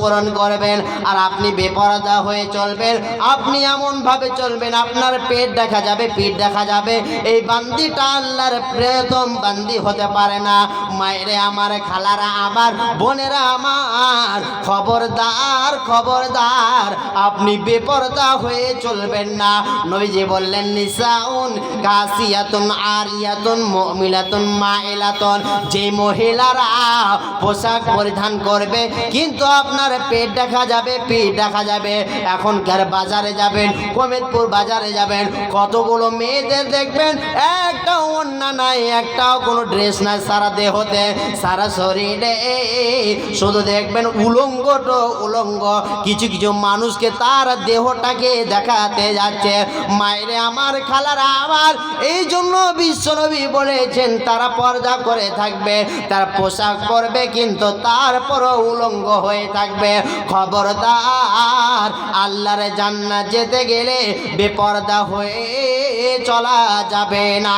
পূরণ করবেন আর আপনি বেপরদা হয়ে চলবেন। আপনি এমন ভাবে চলবেন, আপনার পেট দেখা যাবে, পিঠ দেখা যাবে। এই বান্দিটা আল্লাহর প্রিয়তম বান্দি হতে পারে না। মায়েরে আমার, খালারা আমার, বোনেরা আমার, খবরদার খবরদার। আপনি বেপরদা হয়ে চলবেন না। নবীজি বললেন, নিসাউন, কাসিয়াতুন, আরিয়াতুন মুমিলাতুন মাইলাতুন যে মহিলারা পোশাক পরিধান করবে, কিন্তু আপনার পেট দেখা যাবে পিঠ দেখা যাবে। এখন এখনকার বাজারে যাবেন, কমেদপুর বাজারে যাবেন, কতগুলো মেয়েদের দেখবেন একটা ওন্না নাই, একটাও কোনো ড্রেস নাই সারা দেহতে, সারা শরীরে। শুধু দেখবেন উলঙ্গ উলঙ্গ, কিছু কিছু মানুষকে তার দেহটাকে দেখাতে যাচ্ছে। মায়েরে আমার, খালারা আমার, এই জন্য বিশ্বনবী বলেছেন, তারা পর্দা করে থাকবে, তার পোশাক পরবে, কিন্তু তারপরও উলঙ্গ হয়ে থাকবে খবরদার আল্লাহর জান্নাত যেতে গেলে বেপর্দা হয়ে চলা যাবে না।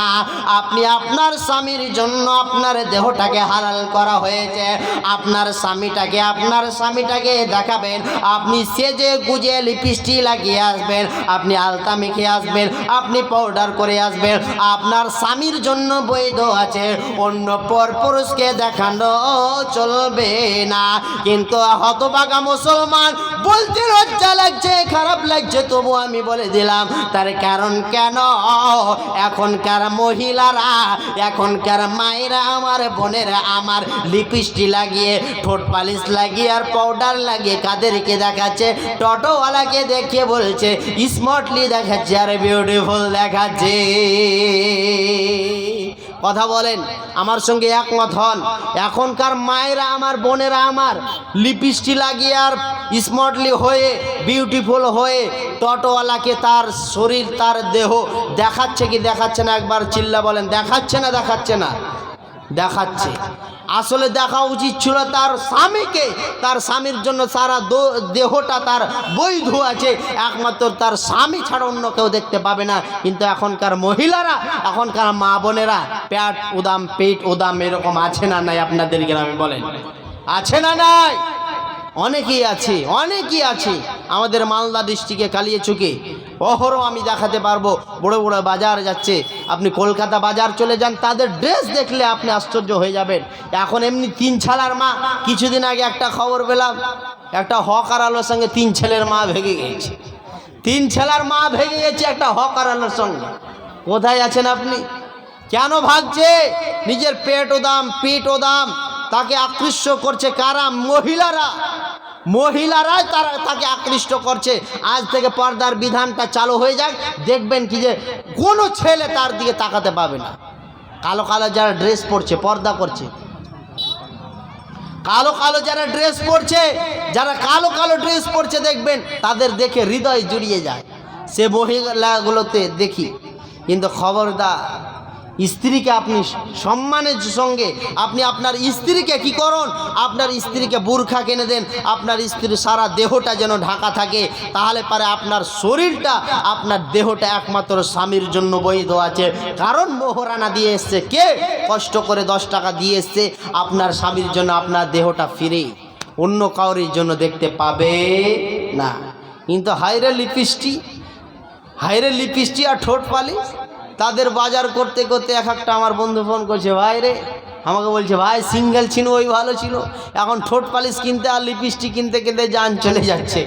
আপনি আপনার স্বামীর জন্য আপনার দেহটাকে হালাল করা হয়েছে। আপনার স্বামীটাকে আপনার স্বামীটাকে দেখাবেন। আপনি সেজে গুজে লিপস্টিক লাগিয়ে আসবেন। আপনি আলতা মেখে আসবেন। আপনি পাউডার করে আসবেন। আপনার স্বামীর জন্য বৈধ আছে। অন্য পর পুরুষকে দেখানো চলবে না। কিন্তু হতবাগা মুসলমান, বলতে লজ্জা লাগছে, খারাপ লাগছে তবু আমি বলে দিলাম, তার কারণ কেন? এখনকার মহিলারা, এখনকার মায়েরা আমার, বোনেরা আমার, লিপস্টিক লাগিয়ে, ঠোঁট পালিশ লাগিয়ে আর পাউডার লাগিয়ে কাদেরকে দেখাচ্ছে, টোটোওয়ালাকে দেখে বলছে স্মার্টলি দেখাচ্ছে, আর বিউটিফুল দেখাচ্ছে। কথা বলেন, আমার সঙ্গে একমত হন। এখনকার মায়েরা আমার, বোনেরা আমার, লিপস্টিক লাগিয়ে আর স্মার্টলি হয়ে বিউটিফুল হয়ে, টটোওয়ালাকে তার শরীর, তার দেহ দেখাচ্ছে কি দেখাচ্ছে না একবার চিল্লা বলেন, দেখাচ্ছে না দেখাচ্ছে না। দেখাচ্ছে। আসলে দেখা উচিত ছিল তার স্বামীকে। তার স্বামীর জন্য সারা দেহটা তার বৈধ আছে। একমাত্র তার স্বামী ছাড়া অন্য কেউ দেখতে পাবে না। কিন্তু এখনকার মহিলারা, এখনকার মা বোনেরা প্যাট উদাম, পেট উদাম এরকম আছে না নাই আপনাদের গ্রামে বলেন? আছে না নাই? অনেকেই আছে অনেকেই আছে। আমাদের মালদা ডিস্ট্রিক্টে কালিয়াচুকে অহরও আমি দেখাতে পারব। বড় বড় বাজার যাচ্ছে। আপনি কলকাতা বাজার চলে যান, তাদের ড্রেস দেখলে আপনি আশ্চর্য হয়ে যাবেন। এখন এমনি তিন ছালার মা, কিছুদিন আগে একটা খবর পেলাম, একটা হকার আলোর সঙ্গে তিন ছেলের মা ভেঙে গিয়েছে। তিন ছেলার মা ভেঙে গেছে একটা হকার আলোর সঙ্গে। কোথায় আছেন আপনি? কেন ভাগছে? নিজের পেট ওদাম পিঠ দাম, তাকে আকৃষ্ট করছে কারা? মহিলারা। মহিলারাই তারা তাকে আকৃষ্ট করছে। আজ থেকে পর্দার বিধানটা চালু হয়ে যাক। দেখবেন কি যে কোনো ছেলে তার দিকে তাকাতে পাবে না। কালো কালো যারা ড্রেস পরছে, পর্দা করছে। কালো কালো যারা ড্রেস পরছে, যারা কালো কালো ড্রেস পরছে, দেখবেন তাদের দেখে হৃদয় জুড়িয়ে যায়। সে মহিলাগুলোতে দেখি। কিন্তু খবরদার স্ত্রীকে আপনি সম্মানের সঙ্গে, আপনি আপনার স্ত্রীকে কি করুন? আপনার স্ত্রীকে বুরখা কিনে দেন, আপনার স্ত্রীর সারা দেহটা যেন ঢাকা থাকে, তাহলে পারে আপনার শরীরটা, আপনার দেহটা একমাত্র স্বামীর জন্য বৈধ আছে। কারণ মোহরানা দিয়ে এসছে কে? কষ্ট করে দশ টাকা দিয়ে এসছে, আপনার স্বামীর জন্য আপনার দেহটা ফিরে অন্য কাউরির জন্য দেখতে পাবে না। কিন্তু হাইরে লিপিস্টি হাইরে লিপিস্টি আর ঠোঁট পালিশ তাদের বাজার করতে করতে এক একটা আমার বন্ধু ফোন করছে, ভাই রে। আমাকে বলছে, ভাই সিঙ্গেল ছিল, ওই ভালো ছিল। এখন ঠোঁট পালিশ কিনতে আর লিপস্টিক কিনতে কিনতে যান, চলে যাচ্ছে।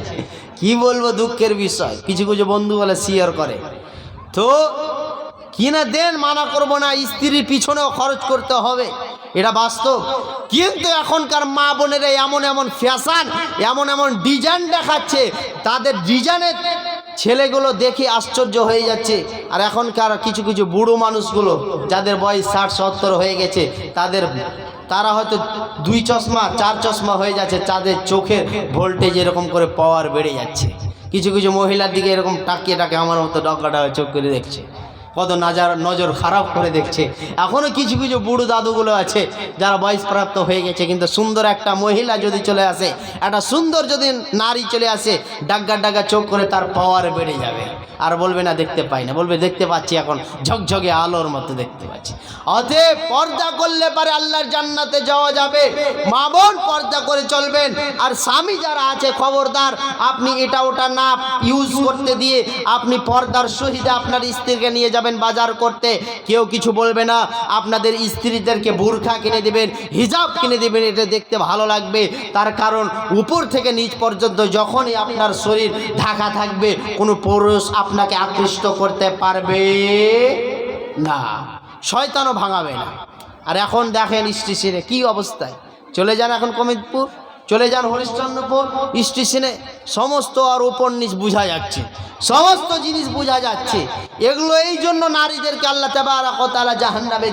কি বলব দুঃখের বিষয়। কিছু কিছু বন্ধু বলে শেয়ার করে। তো কিনে দেন, মানা করব না, স্ত্রীর পিছনেও খরচ করতে হবে। এটা বাস্তব। কিন্তু এখনকার মা বোনেরা এমন এমন ফ্যাশন এমন এমন ডিজাইন দেখাচ্ছে, তাদের ডিজাইনের ছেলেগুলো দেখে আশ্চর্য হয়ে যাচ্ছে। আর এখনকার কিছু কিছু বুড়ো মানুষগুলো, যাদের বয়স ষাট, সত্তর হয়ে গেছে, তাদের, তারা হয়তো দুই চশমা, চার চশমা হয়ে যাচ্ছে, তাদের চোখের ভোল্টেজ এরকম করে পাওয়ার বেড়ে যাচ্ছে। কিছু কিছু মহিলার দিকে এরকম টাকিয়ে টাকে আমার মতো ডকাটা চোখ করে দেখছে। কত নাজার নজর খারাপ করে দেখছে। এখনও কিছু কিছু বুড়ো দাদুগুলো আছে, যারা বয়সপ্রাপ্ত হয়ে গেছে, কিন্তু সুন্দর একটা মহিলা যদি চলে আসে, একটা সুন্দর যদি নারী চলে আসে ডাগ্গা ডাগ্গা চোখ করে তার পাওয়ার বেড়ে যাবে। আর বলবে না, দেখতে পাই না। বলবে, দেখতে পাচ্ছি এখন, ঝকঝকে আলোর মতো দেখতে পাচ্ছি। অতএব পর্দা করলে পারে আল্লাহর জান্নাতে যাওয়া যাবে। মা বোন পর্দা করে চলবেন। আর স্বামী যারা আছে, খবরদার, আপনি এটা ওটা না ইউজ করতে দিয়ে আপনি পর্দার সহিত আপনার স্ত্রীকে নিয়ে যাবেন। বাজার করতে, কেউ কিছু বলবে না। আপনাদের স্ত্রীদেরকে বুরখা কিনে দিবেন, হিজাব কিনে দিবেন, এটা দেখতে ভালো লাগবে। তার কারণ, উপর থেকে নিচ পর্যন্ত যখনই আপনার শরীর ঢাকা থাকবে, কোনো পুরুষ আপনাকে আকৃষ্ট করতে পারবে না। শয়তানও ভাঙাবে না। আর এখন দেখেন স্টেশনে কি অবস্থায়। চলে যান এখন কমিতপুর। চলে যান হরিশ্চন্দ্রপুর স্টেশনে সমস্ত আর উপর নিচ বোঝা যাচ্ছে। সমস্ত জিনিস বোঝা যাচ্ছে। এগুলো এই জন্য নারীদেরকে আল্লাহ তাবারাক কতালা জাহান্নাবে